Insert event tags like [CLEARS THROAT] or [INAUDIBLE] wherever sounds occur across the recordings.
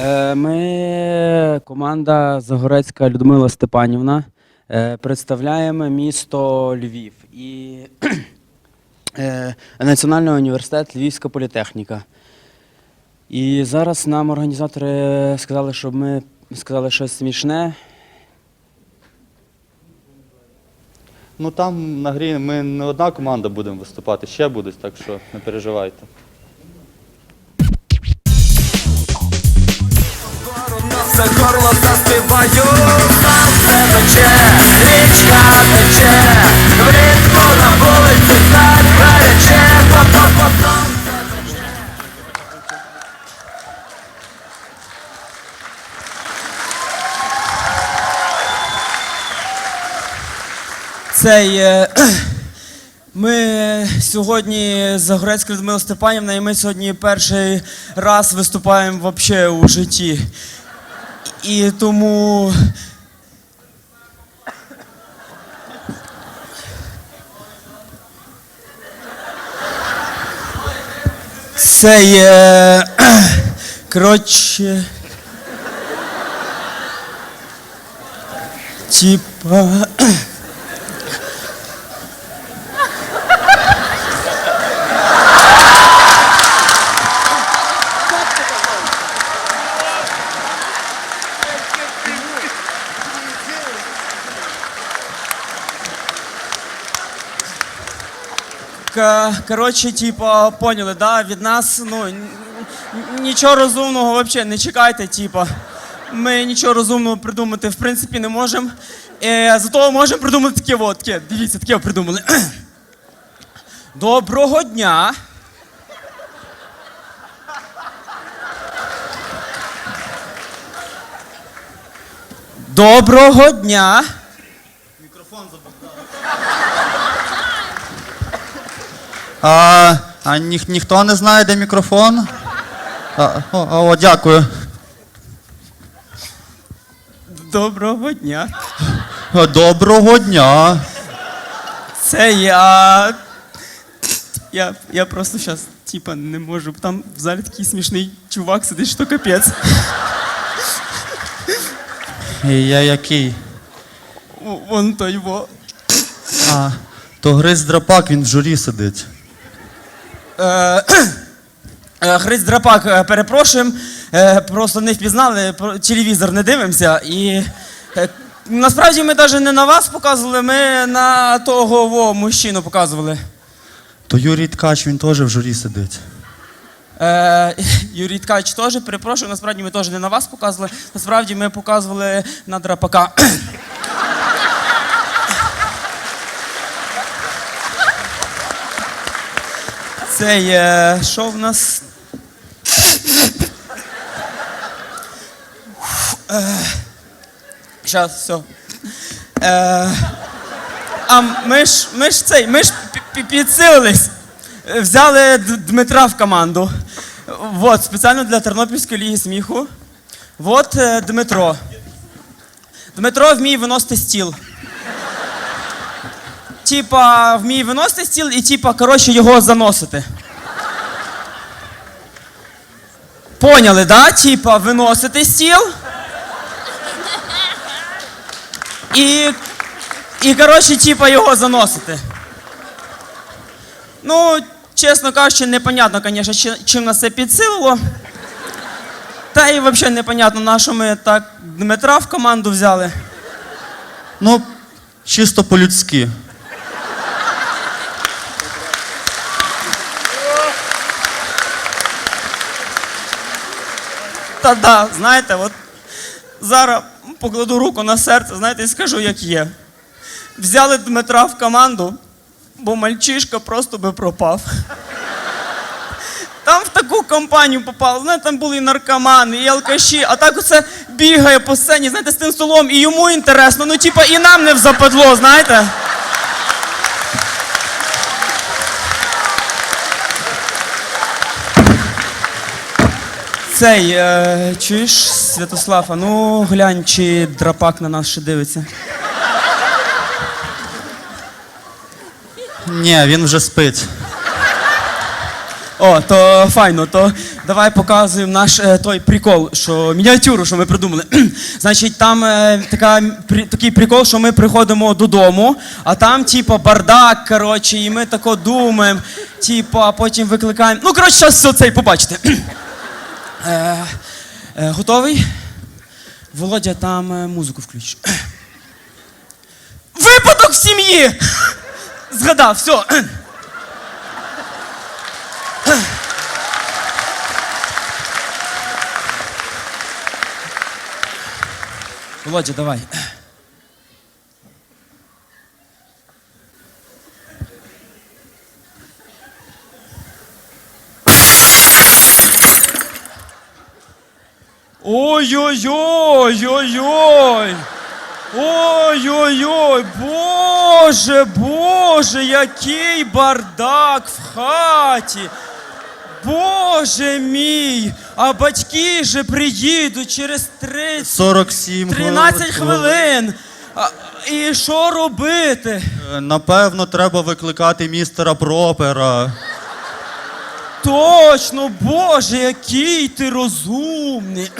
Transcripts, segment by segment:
Е, Ми команда Загорецька Людмила Степанівна. е, Представляємо місто Львів і [CLEARS THROAT] е, Національний університет Львівська політехніка. І зараз нам організатори сказали, щоб ми сказали щось смішне. Ну там на грі ми не одна команда будемо виступати, ще будуть, так що не переживайте. За горло заспіваю, сонце пече, річка тече, в ритму на вулиці так гаряче, пече. Цей. [CLEARS THROAT] Ми сьогодні Загорецька Людмила Степанівна, і ми сьогодні перший раз виступаємо вообще у житті. І тому. Це є. [CLEARS THROAT] Коротше. Типа. Коротше, типа, поняли, да? Від нас, ну, нічого розумного взагалі не чекайте, типа. Ми нічого розумного придумати, в принципі, не можемо. Е, зато можемо придумати таке от, дивіться, таке придумали. [CLEARS THROAT] Доброго дня. Доброго дня. А, а ніх, ніхто не знає, де мікрофон? А, о, о, дякую. Доброго дня. Доброго дня. Це я. Я, я просто зараз, типа, не можу. Там в залі такий смішний чувак сидить, що капець. І Я який? Вон той його. А, то Гриць Драпак, він в журі сидить. Е, е, Христ Драпак, е, перепрошуємо. Просто не впізнали, телевізор не дивимося. І насправді ми навіть не на вас показували, ми на того во, мужчину показували. То Юрій Ткач, він теж в журі сидить. Е, [LAUGHS] Юрій Ткач теж, перепрошую, насправді ми теж не на вас показували. Насправді ми показували на драпака. Це є. Що в нас? Зараз, все. Е, а ми ж, ми ж цей, ми ж пі- пі- підсилились. Е, Взяли Дмитра в команду. Вот, спеціально для Тернопільської ліги сміху. Вот е, Дмитро. Дмитро вміє виносити стіл. Типа, вміє виносити стіл і типа, коротше, його заносити. Поняли, да? Типа, виносити стіл. І. І, коротше, типа, його заносити. Ну, чесно кажучи, непонятно, звісно, чи- чим нас це підсилило. Та і взагалі непонятно, на що ми так Дмитра в команду взяли. Ну, чисто по-людськи. Та да, знаєте, от зараз покладу руку на серце, знаєте, і скажу, як є. Взяли Дмитра в команду, бо мальчишка просто би пропав. Там в таку компанію попав, знаєте, там були і наркомани, і алкаші, а так оце бігає по сцені, знаєте, з тим столом, і йому інтересно, ну типа і нам не взападло, знаєте. Цей, е, чуєш, Святослав, а ну глянь, чи драпак на нас ще дивиться. Ні, він вже спить. О, то файно, то Давай показуємо наш е, той прикол, що мініатюру, що ми придумали. [CLEARS THROAT] Значить, там е, така, при, такий прикол, що ми приходимо додому, а там, типа, бардак, коротше, і ми тако думаємо, а потім викликаємо. Ну, коротше, зараз все це побачите. [CLEARS THROAT] е, е, готовий? Володя, там е, музику включиш. [CLEARS THROAT] Випадок в сім'ї! [CLEARS THROAT] Згадав, все. [CLEARS THROAT] Володя, давай. Ой-ой-ой-ой-ой! Ой-ой-ой! Боже, Боже, який бардак в хаті! Боже мій! А батьки же приїдуть через 30 47 13 хвилин. А, і що робити? Е, Напевно, треба викликати містера Пропера. Точно, Боже, який ти розумний.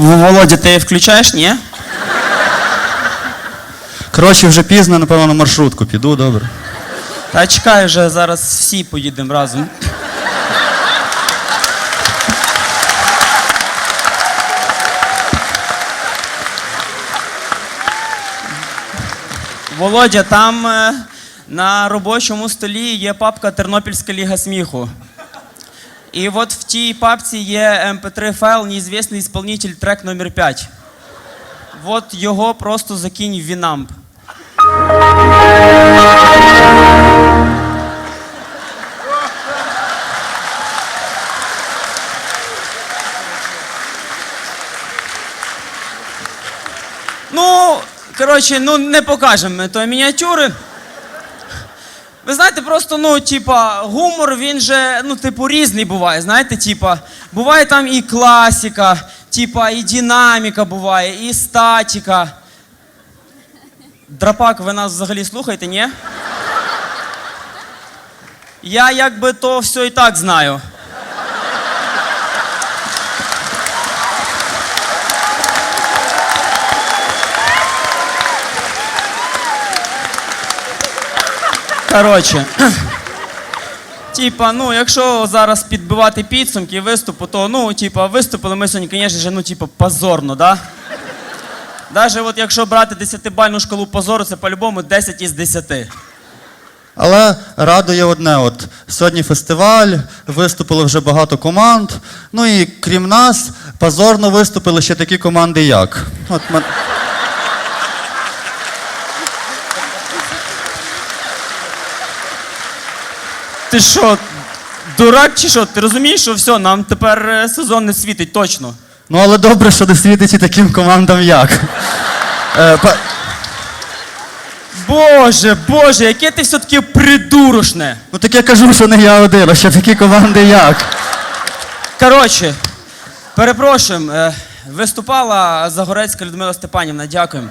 Володя, ти включаєш, ні? Коротше, вже пізно, напевно, на маршрутку піду, добре. Та чекай вже, зараз всі поїдемо разом. Володя, там е, на робочому столі є папка Тернопільська ліга сміху. І от в тій папці є mp3 файл неізвісний исполнитель трек номер 5. От його просто закинь в Winamp. Ну, коротше, ну не покажемо ми тої мініатюри. Ви знаєте, просто, ну, типа, гумор, він же, ну, типу, різний буває. Знаєте, типа, буває там і класика, типа, і динаміка буває, і статіка. Драпак, ви нас взагалі слухаєте, ні? Я якби то все і так знаю. Коротше. Типа, ну, якщо зараз підбивати підсумки виступу, то ну, типа, виступили ми сьогодні, звісно, ну, типа, позорно, да? Даже от якщо брати 10-бальну шкалу позору, це по-любому 10 із 10. Але радує одне: от сьогодні фестиваль, виступило вже багато команд. Ну і крім нас, позорно виступили ще такі команди, як. От Ти що, дурак чи що? Ти розумієш, що все, нам тепер е, сезон не світить точно. Ну але добре, що не світить і таким командам як. Е, па- Боже, боже, яке ти все-таки придурочне. Ну так я кажу, що не я один, а ще такі команди як. Коротше, перепрошуємо, е, виступала Загорецька Людмила Степанівна, дякуємо.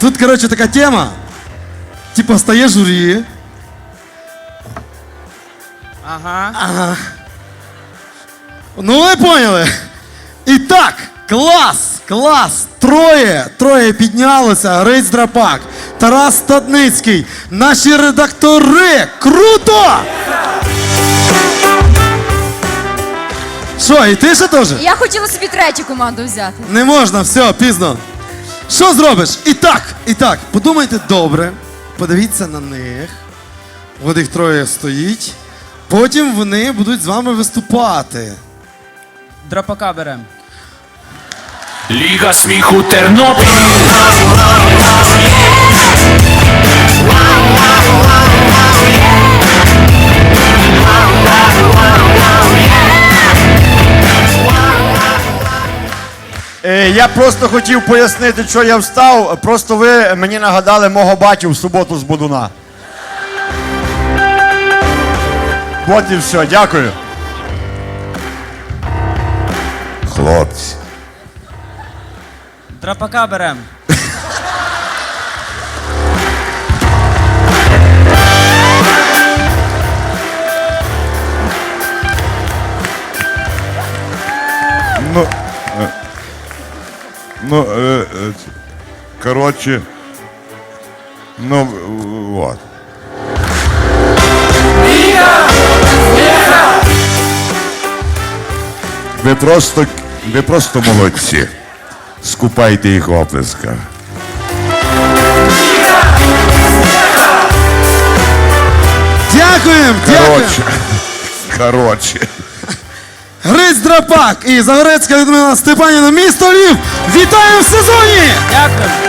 тут, коротше, така тема. Типа стає журі. Ага. Ну, ви поняли. І так, клас, клас. Троє, троє піднялося. Гриць Драпак, Тарас Стадницький, наші редактори. Круто! Що, і ти ще теж? Я хотіла собі третю команду взяти. Не можна, все, пізно. Що зробиш? І так, і так, подумайте добре, подивіться на них. От їх троє стоїть. Потім вони будуть з вами виступати. Драпака берем. Ліга сміху Тернопіль Я просто хотів пояснити, що я встав. Просто ви мені нагадали мого батю в суботу з Будуна. От і все, дякую. Хлопці, Драпака беремо. ну. Ну, е, е, коротше. Ну, вот. Ви просто, ви просто молодці. Скупайте їх оплеска. Дякуємо! Дякуємо! Коротше. [LAUGHS] Коротше. Гриць Драпак і Загорецька Людмила Степаніна. місто Львів! Вітаю в сезоні! Дякую.